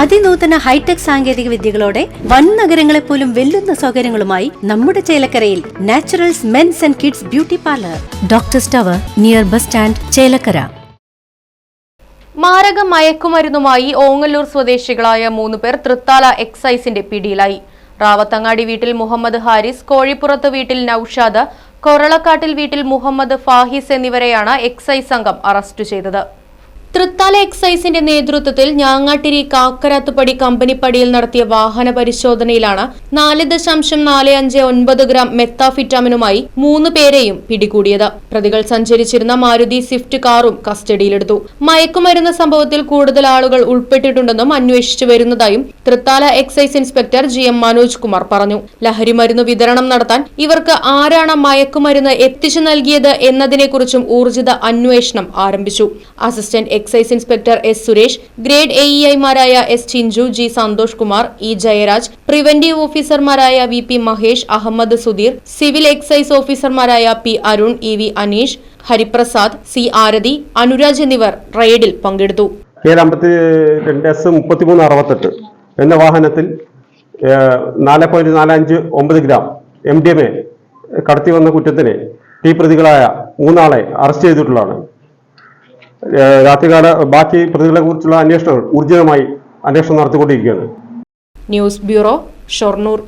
അതിനൂതന hi tech സാങ്കേതിക വിദ്യകളോടെ വൻ നഗരങ്ങളെ പോലും വെല്ലുന്ന സൗകര്യങ്ങളുമായി നമ്മുടെ ചേലക്കരയിൽ Naturals men's and kids beauty parlour. Doctor സ്റ്റവർ near bus stand Chelakkara. മാരക മയക്കുമരുന്നുമായി ഓങ്ങല്ലൂർ സ്വദേശികളായ മൂന്ന് പേർ തൃത്താല എക്സൈസിന്റെ പിടിയിലായി. റാവത്തങ്ങാടി വീട്ടിൽ മുഹമ്മദ് ഹാരിസ് കോഴിപ്പുറത്ത് വീട്ടിൽ നൌഷാദ് കൊറളക്കാട്ടിൽ വീട്ടിൽ മുഹമ്മദ് ഫാഹിസ് എന്നിവരെയാണ് എക്സൈസ് സംഘം അറസ്റ്റ് ചെയ്തത്. തൃത്താല എക്സൈസിന്റെ നേതൃത്വത്തിൽ ഞാങ്ങാട്ടിരി കാക്കരാത്തുപടി കമ്പനിപ്പടിയിൽ നടത്തിയ വാഹന പരിശോധനയിലാണ് നാല് ദശാംശം നാല് അഞ്ച് ഒൻപത് ഗ്രാം മെത്താഫിറ്റാമിനുമായി മൂന്ന് പേരെയും പിടികൂടിയത്. പ്രതികൾ സഞ്ചരിച്ചിരുന്ന മാരുതി സ്വിഫ്റ്റ് കാറും കസ്റ്റഡിയിലെടുത്തു. മയക്കുമരുന്ന സംഭവത്തിൽ കൂടുതൽ ആളുകൾ ഉൾപ്പെട്ടിട്ടുണ്ടെന്നും അന്വേഷിച്ചു വരുന്നതായും Thrithala excise inspector G M Manoj Kumar പറഞ്ഞു. ലഹരിമരുന്ന് വിതരണം നടത്താൻ ഇവർക്ക് ആരാണ് മയക്കുമരുന്ന് എത്തിച്ചു നൽകിയത് എന്നതിനെക്കുറിച്ചും ഊർജിത അന്വേഷണം ആരംഭിച്ചു. Assistant excise inspector S Suresh grade A ഐമാരായ S Chinchu G Santhosh Kumar E Jayaraj preventive ഓഫീസർമാരായ V P Mahesh Ahammed Sudheer civil excise ഓഫീസർമാരായ P Arun E V Aneesh Hariprasad C Aarathi Anuraj എന്നിവർ റെയ്ഡിൽ പങ്കെടുത്തു. എന്ന വാഹനത്തിൽ നാല് point നാലഞ്ച് ഒമ്പത് gram M D M A കടത്തി വന്ന കുറ്റത്തിന് ഈ പ്രതികളായ മൂന്നാളെ അറസ്റ്റ് ചെയ്തിട്ടുള്ളതാണ്. രാത്രികാല ബാക്കി പ്രതികളെ കുറിച്ചുള്ള അന്വേഷണം ഊർജിതമായി അന്വേഷണം നടത്തിക്കൊണ്ടിരിക്കുകയാണ്. News bureau Shoranur.